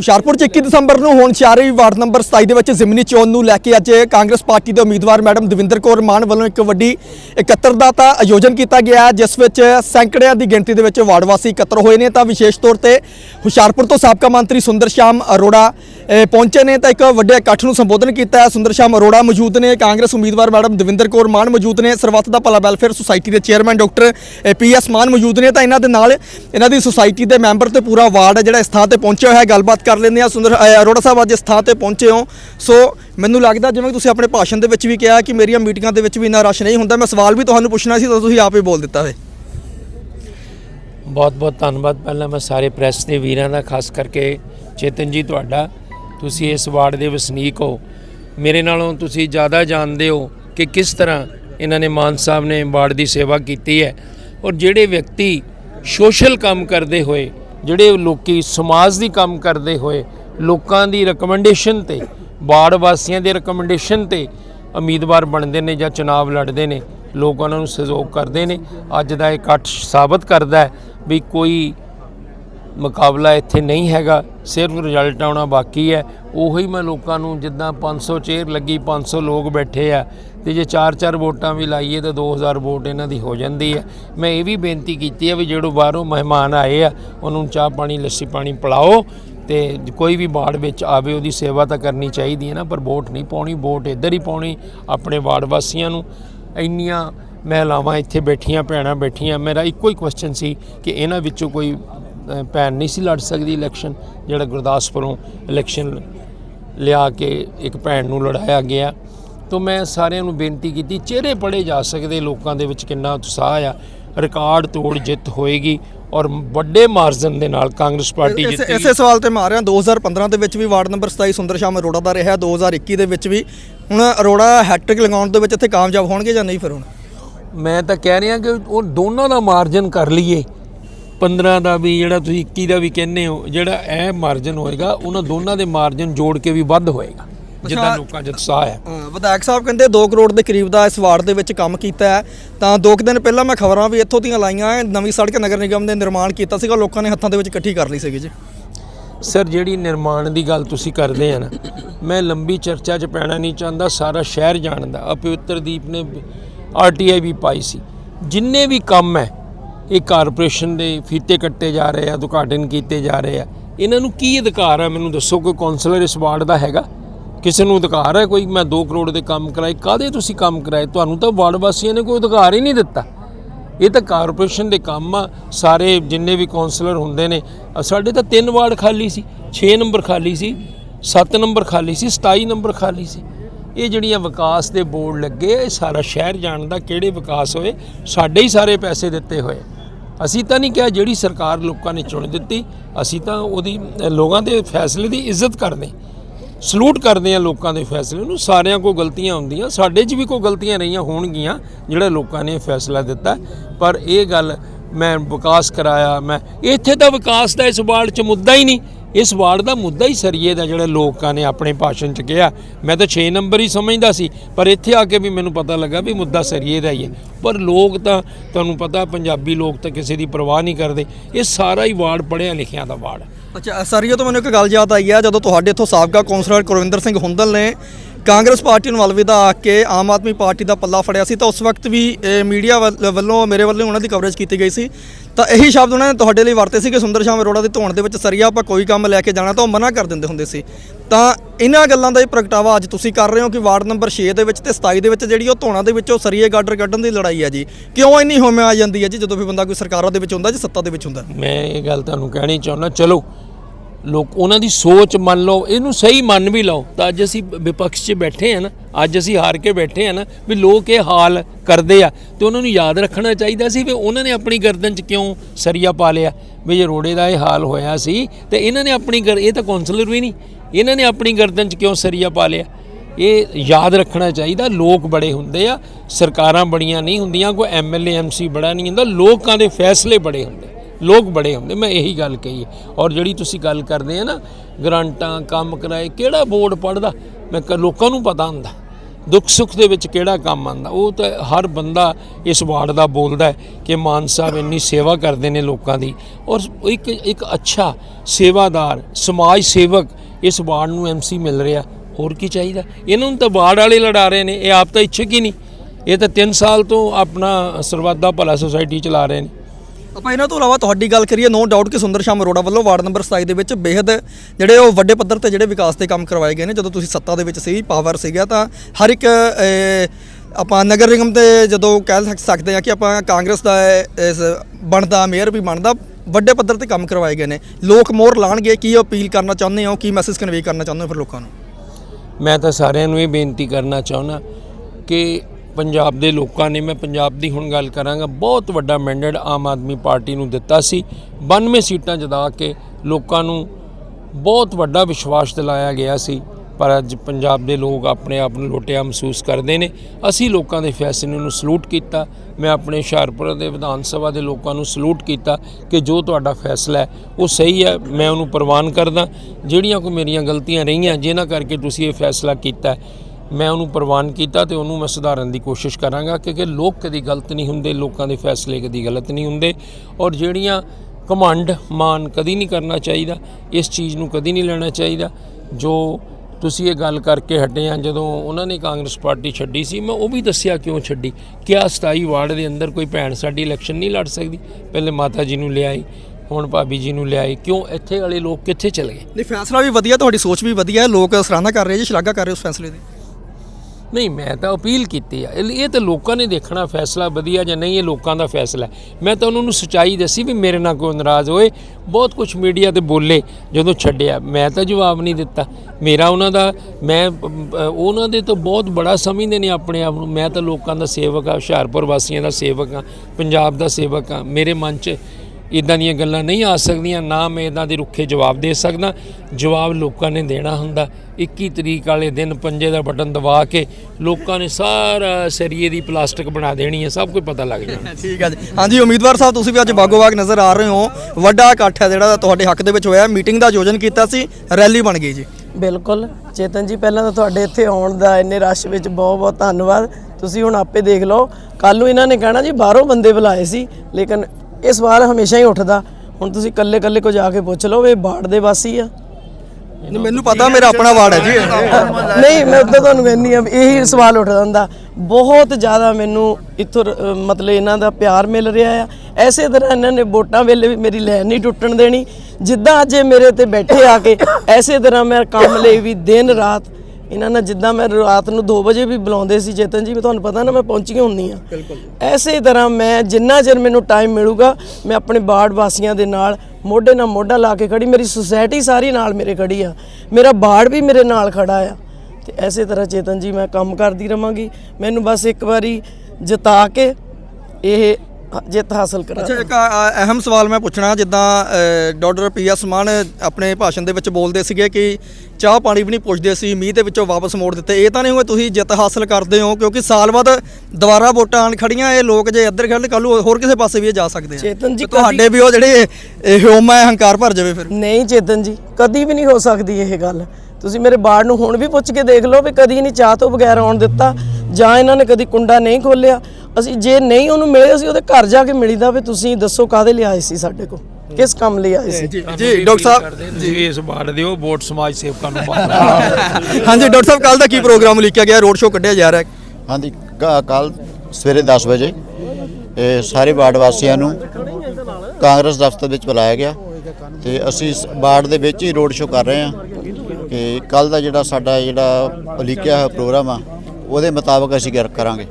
ਹੁਸ਼ਿਆਰਪੁਰ ਚ 21 ਦਸੰਬਰ ਨੂੰ ਹੋਣ ਜਾ ਰਹੀ ਵਾਰਡ ਨੰਬਰ 27 ਦੇ ਵਿੱਚ ਜ਼ਿਮਨੀ ਚੋਣ ਨੂੰ ਲੈ ਕੇ ਅੱਜ ਕਾਂਗਰਸ ਪਾਰਟੀ ਦੇ ਉਮੀਦਵਾਰ ਮੈਡਮ ਦਵਿੰਦਰ ਕੌਰ ਮਾਨ ਵੱਲੋਂ ਇੱਕ ਵੱਡੀ ਇਕੱਤਰਤਾ ਦਾ ਆਯੋਜਨ ਕੀਤਾ ਗਿਆ, ਜਿਸ ਵਿੱਚ ਸੈਂਕੜਿਆਂ ਦੀ ਗਿਣਤੀ ਦੇ ਵਿੱਚ ਵਾਰਡ ਵਾਸੀ ਇਕੱਤਰ ਹੋਏ ਨੇ। ਤਾਂ ਵਿਸ਼ੇਸ਼ ਤੌਰ ਤੇ ਹੁਸ਼ਿਆਰਪੁਰ ਤੋਂ ਸਾਬਕਾ ਮੰਤਰੀ ਸੁੰਦਰ ਸ਼ਾਮ ਅਰੋੜਾ ਪਹੁੰਚੇ ਨੇ ਤਾਂ ਇੱਕ ਵੱਡੇ ਇਕੱਠ ਨੂੰ ਸੰਬੋਧਨ ਕੀਤਾ ਹੈ। ਸੁੰਦਰ ਸ਼ਾਮ ਅਰੋੜਾ ਮੌਜੂਦ ਨੇ, ਕਾਂਗਰਸ ਉਮੀਦਵਾਰ ਮੈਡਮ ਦਵਿੰਦਰ ਕੌਰ ਮਾਨ ਮੌਜੂਦ ਨੇ ਸਰਬੱਤ ਦਾ ਭਲਾ ਵੈਲਫੇਅਰ ਸੁਸਾਇਟੀ ਦੇ chairman doctor P S Mann ਮੌਜੂਦ ਨੇ। ਤਾਂ ਇਹਨਾਂ ਦੇ ਨਾਲ ਇਹਨਾਂ ਦੀ ਸੁਸਾਇਟੀ ਦੇ ਮੈਂਬਰ ਤੇ ਪੂਰਾ ਵਾਰਡ ਹੈ, ਜਿਹੜਾ ਇਸ ਥਾਂ ਤੇ ਪਹੁੰਚਿਆ ਹੋਇਆ ਹੈ। ਗੱਲਬਾਤ ਕਰ ਲੈਂਦੇ ਆ ਸੁੰਦਰ ਅਰੋੜਾ ਸਾਹਿਬ ਅੱਜ ਇਸ ਥਾਂ ਤੇ ਪਹੁੰਚੇ ਹੋ। ਸੋ ਮੈਨੂੰ ਲੱਗਦਾ ਜਿਵੇਂ ਕਿ ਤੁਸੀਂ ਆਪਣੇ ਭਾਸ਼ਣ ਦੇ ਵਿੱਚ ਵੀ ਕਿਹਾ ਕਿ ਮੇਰੀਆਂ ਮੀਟਿੰਗਾਂ ਦੇ ਵਿੱਚ ਵੀ ਇੰਨਾ ਰਸ਼ ਨਹੀਂ ਹੁੰਦਾ। ਮੈਂ ਸਵਾਲ ਵੀ ਤੁਹਾਨੂੰ ਪੁੱਛਣਾ ਸੀ, ਤਾਂ ਤੁਸੀਂ ਆਪੇ ਬੋਲ ਦਿੱਤਾ ਹੈ ਬਹੁਤ ਬਹੁਤ ਧੰਨਵਾਦ। ਪਹਿਲਾਂ ਮੈਂ ਸਾਰੇ ਪ੍ਰੈਸ ਦੇ ਵੀਰਾਂ ਦਾ, ਖਾਸ ਕਰਕੇ ਚੇਤਨ ਜੀ, ਤੁਹਾਡਾ। ਤੁਸੀਂ ਇਸ ਵਾਰਡ ਦੇ ਵਸਨੀਕ ਹੋ। ਮੇਰੇ ਨਾਲੋਂ ਤੁਸੀਂ ਜ਼ਿਆਦਾ ਜਾਣਦੇ ਹੋ ਕਿ ਕਿਸ ਤਰ੍ਹਾਂ ਇਹਨਾਂ ਨੇ ਮਾਨ ਸਾਹਿਬ ਨੇ ਵਾਰਡ ਦੀ ਸੇਵਾ ਕੀਤੀ ਹੈ। ਔਰ ਜਿਹੜੇ ਵਿਅਕਤੀ ਸੋਸ਼ਲ ਕੰਮ ਕਰਦੇ ਹੋਏ, ਜਿਹੜੇ ਲੋਕੀ ਸਮਾਜ ਦੀ ਕੰਮ ਕਰਦੇ ਹੋਏ, ਲੋਕਾਂ ਦੀ ਰეკਮੈਂਡੇਸ਼ਨ ਤੇ, ਵਾਰਡ ਵਾਸੀਆਂ ਦੇ ਰეკਮੈਂਡੇਸ਼ਨ ਤੇ ਉਮੀਦਵਾਰ ਬਣਦੇ ਨੇ ਜਾਂ ਚੋਣ ਲੜਦੇ ਨੇ, ਲੋਕ ਉਹਨਾਂ ਨੂੰ ਸਹਿਯੋਗ ਕਰਦੇ ਨੇ। ਅੱਜ ਦਾ ਇਕੱਠ ਸਾਬਤ ਕਰਦਾ ਵੀ ਕੋਈ ਮੁਕਾਬਲਾ ਇੱਥੇ ਨਹੀਂ ਹੈਗਾ। ਸਿਰਫ ਰਿਜ਼ਲਟ ਆਉਣਾ ਬਾਕੀ ਹੈ। ਉਹੀ ਮੈਂ ਲੋਕਾਂ ਨੂੰ ਜਿੱਦਾਂ 500 ਚੇਅਰ ਲੱਗੀ 500 ਲੋਕ ਬੈਠੇ ਆ ਤੇ ਜੇ 4-4 ਵੋਟਾਂ ਵੀ ਲਾਈਏ ਤਾਂ 2000 ਵੋਟ ਇਹਨਾਂ ਦੀ ਹੋ ਜਾਂਦੀ ਹੈ। ਮੈਂ ਇਹ ਵੀ ਬੇਨਤੀ ਕੀਤੀ ਹੈ ਵੀ ਜਿਹੜੇ ਬਾਹਰੋਂ ਮਹਿਮਾਨ ਆਏ ਆ, ਉਹਨੂੰ ਚਾਹ ਪਾਣੀ, ਲੱਸੀ ਪਾਣੀ ਪਿਲਾਓ ਤੇ ਕੋਈ ਵੀ ਵਾਰਡ ਵਿੱਚ ਆਵੇ ਉਹਦੀ ਸੇਵਾ ਤਾਂ ਕਰਨੀ ਚਾਹੀਦੀ ਹੈ ਨਾ, ਪਰ ਵੋਟ ਨਹੀਂ ਪਾਉਣੀ, ਵੋਟ ਇੱਧਰ ਹੀ ਪਾਉਣੀ ਆਪਣੇ ਵਾਰਡ ਵਾਸੀਆਂ ਨੂੰ। ਇੰਨੀਆਂ ਮਹਿਲਾਵਾਂ ਇੱਥੇ ਬੈਠੀਆਂ, ਭੈਣਾਂ ਬੈਠੀਆਂ, ਮੇਰਾ ਇੱਕੋ ਹੀ ਕੁਐਸਚਨ ਸੀ ਕਿ ਇਹਨਾਂ ਵਿੱਚੋਂ ਕੋਈ ਭੈਣ ਨਹੀਂ ਸੀ ਲੜ ਸਕਦੀ ਇਲੈਕਸ਼ਨ ਜਿਹੜਾ ਗੁਰਦਾਸਪੁਰੋਂ ਇਲੈਕਸ਼ਨ ਲਿਆ ਕੇ ਇੱਕ ਭੈਣ ਨੂੰ ਲੜਾਇਆ ਗਿਆ। ਤੋਂ ਮੈਂ ਸਾਰਿਆਂ ਨੂੰ ਬੇਨਤੀ ਕੀਤੀ ਚਿਹਰੇ ਪੜੇ ਜਾ ਸਕਦੇ ਲੋਕਾਂ ਦੇ ਵਿੱਚ ਕਿੰਨਾ ਉਤਸ਼ਾਹ ਆ। ਰਿਕਾਰਡ ਤੋੜ ਜਿੱਤ ਹੋਏਗੀ ਔਰ ਵੱਡੇ ਮਾਰਜਨ ਦੇ ਨਾਲ ਕਾਂਗਰਸ ਪਾਰਟੀ ਇਸੇ ਜਿੱਤੇਗੀ ਇਸੇ ਸਵਾਲ ਤੇ ਮੈਂ ਆ ਰਿਹਾ 2015 ਦੇ ਵਿੱਚ ਵੀ ਵਾਰਡ ਨੰਬਰ 27 ਸੁੰਦਰ ਸ਼ਾਮ ਅਰੋੜਾ ਦਾ ਰਿਹਾ 2021 ਦੇ ਵਿੱਚ ਵੀ। ਹੁਣ ਅਰੋੜਾ ਹੈਟ੍ਰਿਕ ਲਗਾਉਣ ਦੇ ਵਿੱਚ ਇੱਥੇ ਕਾਮਯਾਬ ਹੋਣਗੇ ਜਾਂ ਨਹੀਂ ਫਿਰ ਹੁਣ? ਮੈਂ ਤਾਂ ਕਹਿ ਰਿਹਾ ਕਿ ਉਹ ਦੋਨਾਂ ਦਾ ਮਾਰਜਨ ਕਰ ਲਈਏ। 15 ਦਾ ਵੀ ਜਿਹੜਾ ਤੁਸੀਂ 21 ਦਾ ਵੀ ਕਹਿੰਦੇ ਹੋ ਜਿਹੜਾ ਇਹ ਮਾਰਜਨ ਹੋਏਗਾ ਉਹਨਾਂ ਦੋਨਾਂ ਦੇ ਮਾਰਜਨ ਜੋੜ ਕੇ ਵੀ ਵੱਧ ਹੋਏਗਾ ਜਿੱਦਾਂ। ਲੋਕਾਂ 'ਚ ਉਤਸ਼ਾਹ ਹੈ। ਵਿਧਾਇਕ ਸਾਹਿਬ ਕਹਿੰਦੇ 2 ਕਰੋੜ ਦੇ ਕਰੀਬ ਦਾ ਇਸ ਵਾਰਡ ਦੇ ਵਿੱਚ ਕੰਮ ਕੀਤਾ ਹੈ। ਤਾਂ ਦੋ ਕੁ ਦਿਨ ਪਹਿਲਾਂ ਮੈਂ ਖਬਰਾਂ ਵੀ ਇੱਥੋਂ ਦੀਆਂ ਲਾਈਆਂ ਨਵੀਂ ਸੜਕ ਨਗਰ ਨਿਗਮ ਦੇ ਨਿਰਮਾਣ ਕੀਤਾ ਸੀਗਾ ਲੋਕਾਂ ਨੇ ਹੱਥਾਂ ਦੇ ਵਿੱਚ ਇਕੱਠੀ ਕਰ ਲਈ ਸੀਗੀ ਜੀ। ਸਰ ਜਿਹੜੀ ਨਿਰਮਾਣ ਦੀ ਗੱਲ ਤੁਸੀਂ ਕਰਦੇ ਆ ਨਾ ਮੈਂ ਲੰਬੀ ਚਰਚਾ 'ਚ ਪੈਣਾ ਨਹੀਂ ਚਾਹੁੰਦਾ ਸਾਰਾ ਸ਼ਹਿਰ ਜਾਣਦਾ। ਆ ਪਵਿੱਤਰਦੀਪ ਨੇ ਆਰਟੀਆਈ ਵੀ ਪਾਈ ਸੀ। ਜਿੰਨੇ ਵੀ ਕੰਮ ਹੈ ਇਹ ਕਾਰਪੋਰੇਸ਼ਨ ਦੇ ਫੀਤੇ ਕੱਟੇ ਜਾ ਰਹੇ ਆ, ਉਦਘਾਟਨ ਕੀਤੇ ਜਾ ਰਹੇ ਆ। ਇਹਨਾਂ ਨੂੰ ਕੀ ਅਧਿਕਾਰ ਹੈ ਮੈਨੂੰ ਦੱਸੋ, ਕੋਈ ਕਾਉਂਸਲਰ ਇਸ ਵਾਰਡ ਦਾ ਹੈਗਾ? ਕਿਸੇ ਨੂੰ ਅਧਿਕਾਰ ਹੈ ਕੋਈ ਮੈਂ 2 ਕਰੋੜ ਦੇ ਕੰਮ ਕਰਾਏ ਕਾਦੇ ਤੁਸੀਂ ਕੰਮ ਕਰਾਏ? ਤੁਹਾਨੂੰ ਤਾਂ ਵਾਰਡ ਵਾਸੀਆਂ ਨੇ ਕੋਈ ਅਧਿਕਾਰ ਹੀ ਨਹੀਂ ਦਿੱਤਾ। ਇਹ ਤਾਂ ਕਾਰਪੋਰੇਸ਼ਨ ਦੇ ਕੰਮ ਆ, ਸਾਰੇ ਜਿੰਨੇ ਵੀ ਕਾਉਂਸਲਰ ਹੁੰਦੇ ਨੇ ਸਾਡੇ ਤਾਂ ਤਿੰਨ ਵਾਰਡ ਖਾਲੀ ਸੀ 6 ਨੰਬਰ ਖਾਲੀ ਸੀ 7 ਨੰਬਰ ਖਾਲੀ ਸੀ 27 ਨੰਬਰ ਖਾਲੀ ਸੀ। ਇਹ ਜਿਹੜੀਆਂ ਵਿਕਾਸ ਦੇ ਬੋਰਡ ਲੱਗੇ ਇਹ ਸਾਰਾ ਸ਼ਹਿਰ ਜਾਣਦਾ ਕਿਹੜੇ ਵਿਕਾਸ ਹੋਏ, ਸਾਡੇ ਹੀ ਸਾਰੇ ਪੈਸੇ ਦਿੱਤੇ ਹੋਏ ਅਸੀਂ ਤਾਂ ਨਹੀਂ ਕਿਹਾ ਜਿਹੜੀ ਸਰਕਾਰ ਲੋਕਾਂ ਨੇ ਚੁਣ ਦਿੱਤੀ, ਅਸੀਂ ਤਾਂ ਉਹਦੀ ਲੋਕਾਂ ਦੇ ਫੈਸਲੇ ਦੀ ਇੱਜ਼ਤ ਕਰਦੇ ਸਲੂਟ ਕਰਦੇ ਆ ਲੋਕਾਂ ਦੇ ਫੈਸਲੇ ਨੂੰ, ਸਾਰਿਆਂ ਕੋ ਗਲਤੀਆਂ ਹੁੰਦੀਆਂ, ਸਾਡੇ 'ਚ ਵੀ ਕੋਈ ਗਲਤੀਆਂ ਰਹੀਆਂ ਹੋਣਗੀਆਂ, ਜਿਹੜਾ ਲੋਕਾਂ ਨੇ ਫੈਸਲਾ ਦਿੱਤਾ। ਪਰ ਇਹ ਗੱਲ ਮੈਂ ਵਿਕਾਸ ਕਰਾਇਆ, ਮੈਂ, ਇੱਥੇ ਤਾਂ ਵਿਕਾਸ ਦਾ ਇਸ ਵਾਰਡ 'ਚ ਮੁੱਦਾ ਹੀ ਨਹੀਂ। ਇਸ ਵਾਰਡ ਦਾ ਮੁੱਦਾ ਹੀ ਸਰੀਏ ਦਾ ਜਿਹੜਾ ਲੋਕਾਂ ਨੇ ਆਪਣੇ ਭਾਸ਼ਣ 'ਚ ਕਿਹਾ। ਮੈਂ ਤਾਂ 6 ਨੰਬਰ ਹੀ ਸਮਝਦਾ ਸੀ, ਪਰ ਇੱਥੇ ਆ ਕੇ ਵੀ ਮੈਨੂੰ ਪਤਾ ਲੱਗਾ ਵੀ ਮੁੱਦਾ ਸਰੀਏ ਦਾ ਹੀ ਹੈ। ਪਰ ਲੋਕ ਤਾਂ ਤੁਹਾਨੂੰ ਪਤਾ ਪੰਜਾਬੀ ਲੋਕ ਤਾਂ ਕਿਸੇ ਦੀ ਪਰਵਾਹ ਨਹੀਂ ਕਰਦੇ। ਇਹ ਸਾਰਾ ਹੀ ਵਾਰਡ ਪੜ੍ਹਿਆ ਲਿਖਿਆ ਦਾ ਵਾਰਡ। ਅੱਛਾ, ਸਰੀਏ ਤੋਂ ਮੈਨੂੰ ਇੱਕ ਗੱਲ ਯਾਦ ਆਈ ਹੈ ਜਦੋਂ ਤੁਹਾਡੇ ਇੱਥੋਂ ਸਾਬਕਾ ਕੌਂਸਲਰ ਕੁਲਵਿੰਦਰ ਸਿੰਘ ਹੁੰਦਲ ਨੇ ਕਾਂਗਰਸ ਪਾਰਟੀ ਨੂੰ ਅਲਵਿਦਾ ਆ ਕੇ ਆਮ ਆਦਮੀ ਪਾਰਟੀ ਦਾ ਪੱਲਾ ਫੜਿਆ ਸੀ, ਤਾਂ ਉਸ ਵਕਤ ਵੀ ਮੀਡੀਆ ਵੱਲ- ਵੱਲੋਂ, ਮੇਰੇ ਵੱਲੋਂ ਉਹਨਾਂ ਦੀ ਕਵਰੇਜ ਕੀਤੀ ਗਈ ਸੀ। ਤਾਂ ਇਹੀ ਸ਼ਬਦ ਉਹਨਾਂ ਨੇ ਤੁਹਾਡੇ ਲਈ ਵਰਤੇ ਸੀ ਕਿ ਸੁੰਦਰ ਸ਼ਾਮ ਅਰੋੜਾ ਦੇ ਧੋਣ ਦੇ ਵਿੱਚ, ਸਰੀਆ ਆਪਾਂ ਕੋਈ ਕੰਮ ਲੈ ਕੇ ਜਾਣਾ ਤਾਂ ਉਹ ਮਨਾ ਕਰ ਦਿੰਦੇ ਹੁੰਦੇ ਸੀ। ਤਾਂ ਇਹਨਾਂ ਗੱਲਾਂ ਦਾ ਹੀ ਪ੍ਰਗਟਾਵਾ ਅੱਜ ਤੁਸੀਂ ਕਰ ਰਹੇ ਹੋ ਕਿ ਵਾਰਡ ਨੰਬਰ 6 ਦੇ ਵਿੱਚ ਤੇ 27 ਦੇ ਵਿੱਚ ਜਿਹੜੀ ਉਹ ਧੋਣਾ ਦੇ ਵਿੱਚੋਂ ਸਰੀਏ ਗਾਡਰ ਕੱਢਣ ਦੀ ਲੜਾਈ ਹੈ ਜੀ। ਕਿਉਂ ਇੰਨੀ ਹੋਮੇ ਆ ਜਾਂਦੀ ਹੈ ਜੀ ਜਦੋਂ ਵੀ ਬੰਦਾ ਕੋਈ ਸਰਕਾਰਾਂ ਦੇ ਵਿੱਚ ਹੁੰਦਾ ਜੀ ਸੱਤਾ ਦੇ ਵਿੱਚ ਹੁੰਦਾ? ਮੈਂ ਇਹ ਗੱਲ ਤੁਹਾਨੂੰ ਕਹਿਣੀ ਚਾਹੁੰਦਾ, ਚਲੋ ਲੋਕ ਉਹਨਾਂ ਦੀ ਸੋਚ ਮੰਨ ਲਓ, ਇਹਨੂੰ ਸਹੀ ਮੰਨ ਵੀ ਲਓ। ਤਾਂ ਅੱਜ ਅਸੀਂ ਵਿਪਕਸ਼ 'ਚ ਬੈਠੇ ਆ ਨਾ, ਅੱਜ ਅਸੀਂ ਹਾਰ ਕੇ ਬੈਠੇ ਆ ਨਾ, ਵੀ ਲੋਕ ਇਹ ਹਾਲ ਕਰਦੇ ਆ। ਤੇ ਉਹਨਾਂ ਨੂੰ ਯਾਦ ਰੱਖਣਾ ਚਾਹੀਦਾ ਸੀ ਵੀ ਉਹਨਾਂ ਨੇ ਆਪਣੀ ਗਰਦਨ 'ਚ ਕਿਉਂ ਸਰੀਆ ਪਾ ਲਿਆ? ਵੀ ਜੇ ਰੋੜੇ ਦਾ ਇਹ ਹਾਲ ਹੋਇਆ ਸੀ, ਤੇ ਇਹਨਾਂ ਨੇ ਆਪਣੀ ਗਰ, ਇਹ ਤਾਂ ਕਾਉਂਸਲਰ ਵੀ ਨਹੀਂ, ਇਹਨਾਂ ਨੇ ਆਪਣੀ ਗਰਦਨ 'ਚ ਕਿਉਂ ਸਰੀਆ ਪਾ ਲਿਆ? ਇਹ ਯਾਦ ਰੱਖਣਾ ਚਾਹੀਦਾ, ਲੋਕ ਬੜੇ ਹੁੰਦੇ ਆ, ਸਰਕਾਰਾਂ ਬੜੀਆਂ ਨਹੀਂ ਹੁੰਦੀਆਂ, ਕੋਈ ਐਮਐਲਏ ਐਮਸੀ ਬੜਾ ਨਹੀਂ ਹੁੰਦਾ, ਲੋਕਾਂ ਦੇ ਫੈਸਲੇ ਬੜੇ ਹੁੰਦੇ ਲੋਕ ਬੜੇ ਹੁੰਦੇ, ਮੈਂ ਇਹੀ ਗੱਲ ਕਹੀ ਹੈ। ਔਰ ਜਿਹੜੀ ਤੁਸੀਂ ਗੱਲ ਕਰਦੇ ਆ ਨਾ, ਗਰੰਟਾਂ, ਕੰਮ ਕਰਾਏ, ਕਿਹੜਾ ਬੋਰਡ ਪੜਦਾ ਮੈਂ ਕ- ਲੋਕਾਂ ਨੂੰ ਪਤਾ ਹੁੰਦਾ। ਦੁੱਖ ਸੁੱਖ ਦੇ ਵਿੱਚ ਕਿਹੜਾ ਕੰਮ ਆਂਦਾ ਉਹ ਤਾਂ ਹਰ ਬੰਦਾ ਇਸ ਵਾਰਡ ਦਾ ਬੋਲਦਾ ਕਿ ਮਾਨ ਸਾਹਿਬ ਇੰਨੀ ਸੇਵਾ ਕਰਦੇ ਨੇ ਲੋਕਾਂ ਦੀ। ਔਰ ਇੱਕ ਇੱਕ ਅੱਛਾ ਸੇਵਾਦਾਰ, ਸਮਾਜ ਸੇਵਕ ਇਸ ਵਾਰਡ ਨੂੰ ਐਮਸੀ ਮਿਲ ਰਿਹਾ। ਹੋਰ ਕੀ ਚਾਹੀਦਾ? ਇਹਨਾਂ ਨੂੰ ਤਾਂ ਵਾਰਡ ਵਾਲੇ ਲੜਾ ਰਹੇ ਨੇ, ਇਹ ਆਪ ਤਾਂ ਇੱਛਕ ਹੀ ਨਹੀਂ। ਇਹ ਤਾਂ 3 ਸਾਲ ਤੋਂ ਆਪਣਾ ਸਰਵਾਦਾ ਭਲਾ ਸੁਸਾਇਟੀ ਚਲਾ ਰਹੇ ਨੇ। ਆਪਾਂ ਇਹਨਾਂ ਤੋਂ ਇਲਾਵਾ ਤੁਹਾਡੀ ਗੱਲ ਕਰੀਏ ਨੋ ਡਾਊਟ ਕਿ ਸੁੰਦਰ ਸ਼ਾਮ ਅਰੋੜਾ ਵੱਲੋਂ ਵਾਰਡ ਨੰਬਰ 27 ਦੇ ਵਿੱਚ ਬੇहद ਜਿਹੜੇ ਉਹ ਵੱਡੇ ਪੱਧਰ ਤੇ ਜਿਹੜੇ ਵਿਕਾਸ ਦੇ ਕੰਮ ਕਰਵਾਏ ਗਏ ਨੇ, ਜਦੋਂ ਤੁਸੀਂ ਸੱਤਾ ਦੇ ਵਿੱਚ ਸੀ, ਪਾਵਰ ਸੀਗਾ, ਤਾਂ ਹਰ ਇੱਕ ਆਪਾਂ ਨਗਰ ਨਿਗਮ ਤੇ ਜਦੋਂ ਕਹਿ ਸਕਦੇ ਆ ਕਿ ਆਪਾਂ ਕਾਂਗਰਸ ਦਾ ਬਣਦਾ, ਮੇਅਰ ਵੀ ਬਣਦਾ, ਵੱਡੇ ਪੱਧਰ ਤੇ ਕੰਮ ਕਰਵਾਏ ਗਏ ਨੇ। ਲੋਕ ਮੋਹਰ ਲਾਣਗੇ, ਕੀ ਅਪੀਲ ਕਰਨਾ ਚਾਹੁੰਦੇ ਹੋ, ਕੀ ਮੈਸੇਜ ਕਨਵੇ ਕਰਨਾ ਚਾਹੁੰਦੇ ਹੋ ਫਿਰ ਲੋਕਾਂ ਨੂੰ? ਮੈਂ ਤਾਂ ਸਾਰਿਆਂ ਨੂੰ ਇਹ ਬੇਨਤੀ ਕਰਨਾ ਚਾਹੁੰਦਾ ਕਿ ਪੰਜਾਬ ਦੇ ਲੋਕਾਂ ਨੇ, ਮੈਂ ਪੰਜਾਬ ਦੀ ਹੁਣ ਗੱਲ ਕਰਾਂਗਾ, ਬਹੁਤ ਵੱਡਾ ਮੈਂਡੇਟ ਆਮ ਆਦਮੀ ਪਾਰਟੀ ਨੂੰ ਦਿੱਤਾ ਸੀ। 92 ਸੀਟਾਂ ਜਿਤਾ ਕੇ ਲੋਕਾਂ ਨੂੰ ਬਹੁਤ ਵੱਡਾ ਵਿਸ਼ਵਾਸ ਦਿਲਾਇਆ ਗਿਆ ਸੀ, ਪਰ ਅੱਜ ਪੰਜਾਬ ਦੇ ਲੋਕ ਆਪਣੇ ਆਪ ਨੂੰ ਲੁੱਟਿਆ ਮਹਿਸੂਸ ਕਰਦੇ ਨੇ। ਅਸੀਂ ਲੋਕਾਂ ਦੇ ਫੈਸਲੇ ਨੂੰ ਸਲੂਟ ਕੀਤਾ, ਮੈਂ ਆਪਣੇ ਹੁਸ਼ਿਆਰਪੁਰ ਦੇ ਵਿਧਾਨ ਸਭਾ ਦੇ ਲੋਕਾਂ ਨੂੰ ਸਲੂਟ ਕੀਤਾ ਕਿ ਜੋ ਤੁਹਾਡਾ ਫੈਸਲਾ ਹੈ, ਉਹ ਸਹੀ ਹੈ, ਮੈਂ ਉਹਨੂੰ ਪ੍ਰਵਾਨ ਕਰਦਾ। ਜਿਹੜੀਆਂ ਕੋ ਮੇਰੀਆਂ ਗਲਤੀਆਂ ਰਹੀਆਂ ਜਿਨ੍ਹਾਂ ਕਰਕੇ ਤੁਸੀਂ ਇਹ ਫੈਸਲਾ ਕੀਤਾ ਮੈਂ ਉਹਨੂੰ ਪ੍ਰਵਾਨ ਕੀਤਾ ਤੇ ਉਹਨੂੰ ਮੈਂ ਸੁਧਾਰਨ ਦੀ ਕੋਸ਼ਿਸ਼ ਕਰਾਂਗਾ, ਕਿਉਂਕਿ ਲੋਕ ਕਦੀ ਗਲਤ ਨਹੀਂ ਹੁੰਦੇ, ਲੋਕਾਂ ਦੇ ਫੈਸਲੇ ਕਦੀ ਗਲਤ ਨਹੀਂ ਹੁੰਦੇ, ਔਰ ਜਿਹੜੀਆਂ ਘਮੰਡ ਮਾਨ ਕਦੀ ਨਹੀਂ ਕਰਨਾ ਚਾਹੀਦਾ, ਇਸ ਚੀਜ਼ ਨੂੰ ਕਦੀ ਨਹੀਂ ਲੈਣਾ ਚਾਹੀਦਾ। ਜੋ ਤੁਸੀਂ ਇਹ ਗੱਲ ਕਰਕੇ ਹਟੇ ਆ, ਜਦੋਂ ਉਹਨਾਂ ਨੇ ਕਾਂਗਰਸ ਪਾਰਟੀ ਛੱਡੀ ਸੀ, ਮੈਂ ਉਹ ਵੀ ਦੱਸਿਆ ਕਿਉਂ ਛੱਡੀ? ਕਿਆ 27 ਵਾਰਡ ਦੇ ਅੰਦਰ ਕੋਈ ਭੈਣ ਸਾਡੀ ਇਲੈਕਸ਼ਨ ਨਹੀਂ ਲੜ ਸਕਦੀ? ਪਹਿਲੇ ਮਾਤਾ ਜੀ ਨੂੰ ਲਿਆਈ, ਹੁਣ ਭਾਬੀ ਜੀ ਨੂੰ ਲਿਆਈ, ਕਿਉਂ ਇੱਥੇ ਵਾਲੇ ਲੋਕ ਕਿੱਥੇ ਚਲੇ ਗਏ? ਨਹੀਂ, ਫੈਸਲਾ ਵੀ ਵਧੀਆ, ਤੁਹਾਡੀ ਸੋਚ ਵੀ ਵਧੀਆ, ਲੋਕ ਸਰਾਹਨਾ ਕਰ ਰਹੇ ਜੀ, ਸ਼ਲਾਘਾ ਕਰ ਰਹੇ ਉਸ ਫੈਸਲੇ ਦੀ। ਨਹੀਂ, ਮੈਂ ਤਾਂ ਅਪੀਲ ਕੀਤੀ ਆ। ਇਹ ਇਹ ਤਾਂ ਲੋਕਾਂ ਨੇ ਦੇਖਣਾ ਫੈਸਲਾ ਵਧੀਆ ਜਾਂ ਨਹੀਂ, ਇਹ ਲੋਕਾਂ ਦਾ ਫੈਸਲਾ ਹੈ। ਮੈਂ ਤਾਂ ਉਹਨਾਂ ਨੂੰ ਸੱਚਾਈ ਦੱਸੀ ਵੀ ਮੇਰੇ ਨਾਲ ਕੋਈ ਨਾਰਾਜ਼ ਹੋਏ, ਬਹੁਤ ਕੁਝ ਮੀਡੀਆ ਤੇ ਬੋਲੇ, ਜਦੋਂ ਛੱਡਿਆ। ਮੈਂ ਤਾਂ ਜਵਾਬ ਨਹੀਂ ਦਿੱਤਾ। ਮੇਰਾ ਉਹਨਾਂ ਦਾ ਮੈਂ ਉਹਨਾਂ ਦੇ ਤੋਂ ਬਹੁਤ ਬੜਾ ਸਮਝਦੇ ਨੇ ਆਪਣੇ ਆਪ ਨੂੰ। ਮੈਂ ਤਾਂ ਲੋਕਾਂ ਦਾ ਸੇਵਕ ਆ, ਹੁਸ਼ਿਆਰਪੁਰ ਵਾਸੀਆਂ ਦਾ ਸੇਵਕ ਆ, ਪੰਜਾਬ ਦਾ ਸੇਵਕ ਆ। ਮੇਰੇ ਮਨ 'ਚ ਇਦਾਂ ਦੀਆਂ ਗੱਲਾਂ ਨਹੀਂ ਆ ਸਕਦੀਆਂ ਨਾ ਮੈਂ ਇਦਾਂ ਦੇ ਰੁੱਖੇ ਜਵਾਬ ਦੇ ਸਕਦਾ। ਜਵਾਬ ਲੋਕਾਂ ਨੇ ਦੇਣਾ ਹੁੰਦਾ। 21 ਤਰੀਕ ਵਾਲੇ ਦਿਨ ਪੰਜੇ ਦਾ ਬਟਨ ਦਬਾ ਕੇ ਲੋਕਾਂ ਨੇ ਸਾਰਾ ਸਰੀਏ ਦੀ ਪਲਾਸਟਿਕ ਬਣਾ ਦੇਣੀ ਹੈ ਸਭ ਕੁਝ ਪਤਾ ਲੱਗ ਜਾਣਾ। ਠੀਕ ਹੈ ਜੀ। ਹਾਂਜੀ ਉਮੀਦਵਾਰ ਸਾਹਿਬ ਤੁਸੀਂ ਵੀ ਅੱਜ ਬਾਗੋ-ਬਾਗ ਨਜ਼ਰ ਆ ਰਹੇ ਹੋ। ਵੱਡਾ ਇਕੱਠ ਹੈ ਜਿਹੜਾ ਤੁਹਾਡੇ ਹੱਕ ਦੇ ਵਿੱਚ ਹੋਇਆ। ਮੀਟਿੰਗ ਦਾ ਆਯੋਜਨ ਕੀਤਾ ਸੀ ਰੈਲੀ ਬਣ ਗਈ ਜੀ। ਬਿਲਕੁਲ। ਚੇਤਨ ਜੀ ਪਹਿਲਾਂ ਤਾਂ ਤੁਹਾਡੇ ਇੱਥੇ ਆਉਣ ਦਾ ਇੰਨੇ ਰਸ਼ ਵਿੱਚ ਬਹੁਤ ਬਹੁਤ ਧੰਨਵਾਦ। ਤੁਸੀਂ ਹੁਣ ਆਪੇ ਦੇਖ ਲਓ। ਕੱਲ ਨੂੰ ਇਹਨਾਂ ਨੇ ਕਹਿਣਾ ਜੀ ਬਾਹਰੋਂ ਬੰਦੇ ਬੁਲਾਏ ਸੀ ਲੇਕਿਨ ਇਹ ਸਵਾਲ ਹਮੇਸ਼ਾ ਹੀ ਉੱਠਦਾ। ਹੁਣ ਤੁਸੀਂ ਕੱਲੇ ਕੱਲੇ ਕੋ ਜਾ ਕੇ ਪੁੱਛ ਲਓ ਵੀ ਇਹ ਬਾੜ ਦੇ ਵਾਸੀ ਆ। ਨਹੀਂ, ਮੈਨੂੰ ਪਤਾ ਮੇਰਾ ਆਪਣਾ ਵਾਰਡ ਹੈ ਜੀ। ਨਹੀਂ ਮੈਂ ਉਦੋਂ ਤੁਹਾਨੂੰ ਕਹਿੰਦੀ ਆ ਇਹੀ ਸਵਾਲ ਉੱਠ ਜਾਂਦਾ ਬਹੁਤ ਜ਼ਿਆਦਾ ਮੈਨੂੰ ਇੱਥੋਂ ਮਤਲਬ ਇਹਨਾਂ ਦਾ ਪਿਆਰ ਮਿਲ ਰਿਹਾ ਆ। ਐਸੇ ਤਰ੍ਹਾਂ ਇਹਨਾਂ ਨੇ ਵੋਟਾਂ ਵੇਲੇ ਵੀ ਮੇਰੀ ਲੈਣ ਨਹੀਂ ਟੁੱਟਣ ਦੇਣੀ। ਜਿੱਦਾਂ ਅੱਜ ਇਹ ਮੇਰੇ ਤੇ ਬੈਠੇ ਆ ਕੇ ਐਸੇ ਤਰ੍ਹਾਂ ਮੈਂ ਕੰਮ ਲਈ ਵੀ ਦਿਨ ਰਾਤ ਇਹਨਾਂ ਨਾਲ ਜਿੱਦਾਂ ਮੈਂ ਰਾਤ ਨੂੰ 2 ਵਜੇ ਵੀ ਬੁਲਾਉਂਦੇ ਸੀ ਚੇਤਨ ਜੀ ਵੀ ਤੁਹਾਨੂੰ ਪਤਾ ਨਾ ਮੈਂ ਪਹੁੰਚੀ ਹੁੰਨੀ ਆ ਬਿਲਕੁਲ ਐਸੇ ਤਰ੍ਹਾਂ ਮੈਂ ਜਿੰਨਾ ਚਿਰ ਮੈਨੂੰ ਟਾਈਮ ਮਿਲੂਗਾ ਮੈਂ ਆਪਣੇ ਬਾੜ ਵਾਸੀਆਂ ਦੇ ਨਾਲ ਮੋਢੇ ਨਾਲ ਮੋਢਾ ਲਾ ਕੇ ਖੜੀ ਮੇਰੀ ਸੁਸਾਇਟੀ ਸਾਰੀ ਨਾਲ ਮੇਰੇ ਖੜੀ ਆ। ਮੇਰਾ ਬਾੜ ਵੀ ਮੇਰੇ ਨਾਲ ਖੜਾ ਆ। ਤੇ ਐਸੇ ਤਰ੍ਹਾਂ ਚੇਤਨ ਜੀ ਮੈਂ ਕੰਮ ਕਰਦੀ ਰਵਾਂਗੀ। ਮੈਨੂੰ ਬਸ ਇੱਕ ਵਾਰੀ ਜਿਤਾ ਕੇ ਇਹ ਜਿੱਤ ਹਾਸਲ ਕਰਾ ਅੱਛਾ ਇੱਕ ਅ, ਅਹਿਮ ਸਵਾਲ ਮੈਂ ਪੁੱਛਣਾ ਜਿੱਦਾਂ ਡਾਕਟਰ ਪੀਐਸ ਮਾਨ ਆਪਣੇ ਭਾਸ਼ਣ ਦੇ ਵਿੱਚ ਬੋਲਦੇ ਸੀਗੇ ਕਿ ਚਾਹ ਪਾਣੀ ਵੀ ਨਹੀਂ ਪੁੱਛਦੇ ਸੀ ਮੀਂਹ ਦੇ ਵਿੱਚੋਂ ਵਾਪਸ ਮੋੜ ਦਿੱਤੇ। ਇਹ ਤਾਂ ਨਹੀਂ ਹੋਏ ਤੁਸੀਂ ਜਿੱਤ ਹਾਸਲ ਕਰਦੇ ਹੋ ਕਿਉਂਕਿ ਸਾਲ ਬਾਅਦ ਦੁਬਾਰਾ ਵੋਟਾਂ ਆਣ ਖੜੀਆਂ ਇਹ ਲੋਕ ਜੇ ਇੱਧਰ ਖੜਨ ਕੱਲ ਹੋਰ ਕਿਸੇ ਪਾਸੇ ਵੀ ਇਹ ਜਾ ਸਕਦੇ ਆ। ਚੇਤਨ ਜੀ, ਤੇ ਤੁਹਾਡੇ ਵੀ ਉਹ ਜਿਹੜੇ ਇਹ ਹੋਮਾ ਹੈ ਹੰਕਾਰ ਭਰ ਜਾਵੇ ਫਿਰ। ਨਹੀਂ ਚੇਤਨ ਜੀ ਕਦੀ ਵੀ ਨਹੀਂ ਹੋ ਸਕਦੀ ਇਹ ਗੱਲ। ਤੁਸੀਂ ਮੇਰੇ ਬਾੜ ਨੂੰ ਹੁਣ ਵੀ ਪੁੱਛ ਕੇ ਦੇਖ ਲਓ ਵੀ ਕਦੀ ਨਹੀਂ ਚਾਹ ਤੋਂ ਬਗੈਰ ਆਉਣ ਦਿੱਤਾ ਜਾਂ ਇਹਨਾਂ ਨੇ ਕਦੀ ਕੁੰਡਾ ਨਹੀਂ ਖੋਲਿਆ ਅਸੀਂ ਜੇ ਨਹੀਂ ਉਹਨੂੰ ਮਿਲੇ ਅਸੀਂ ਉਹਦੇ ਘਰ ਜਾ ਕੇ ਮਿਲੀਦਾ ਵੀ ਤੁਸੀਂ ਦੱਸੋ ਕਾਦੇ ਲਈ ਆਏ ਸੀ ਸਾਡੇ ਕੋਲ? ਕਿਸ ਕੰਮ ਲਈ ਆਏ ਸੀ? ਜੀ ਜੀ ਡਾਕਟਰ ਸਾਹਿਬ ਤੁਸੀਂ ਇਸ ਬਾੜ ਦਿਓ ਵੋਟ ਸਮਾਜ ਸੇਵਕਾਂ ਨੂੰ ਪਾਓ ਹਾਂਜੀ ਡਾਕਟਰ ਸਾਹਿਬ ਕੱਲ ਦਾ ਕੀ ਪ੍ਰੋਗਰਾਮ ਲਿਖਿਆ ਗਿਆ? ਰੋਡ ਸ਼ੋਅ ਕੱਢਿਆ ਜਾ ਰਿਹਾ ਹੈ। ਹਾਂਜੀ ਕੱਲ ਸਵੇਰੇ 10 ਵਜੇ ਇਹ ਸਾਰੇ ਵਾਰਡ ਵਾਸੀਆਂ ਨੂੰ ਕਾਂਗਰਸ ਦਫ਼ਤਰ ਵਿੱਚ ਬੁਲਾਇਆ ਗਿਆ ਤੇ ਅਸੀਂ ਇਸ ਵਾਰਡ ਦੇ ਵਿੱਚ ਹੀ ਰੋਡ ਸ਼ੋਅ ਕਰ ਰਹੇ ਹਾਂ ਕਿ ਕੱਲ ਦਾ ਜਿਹੜਾ ਸਾਡਾ ਜਿਹੜਾ ਲਿਖਿਆ ਹੋਇਆ ਪ੍ਰੋਗਰਾਮ ਆ ਉਹਦੇ ਮੁਤਾਬਕ ਅਸੀਂ ਕਰ- ਕਰਾਂਗੇ।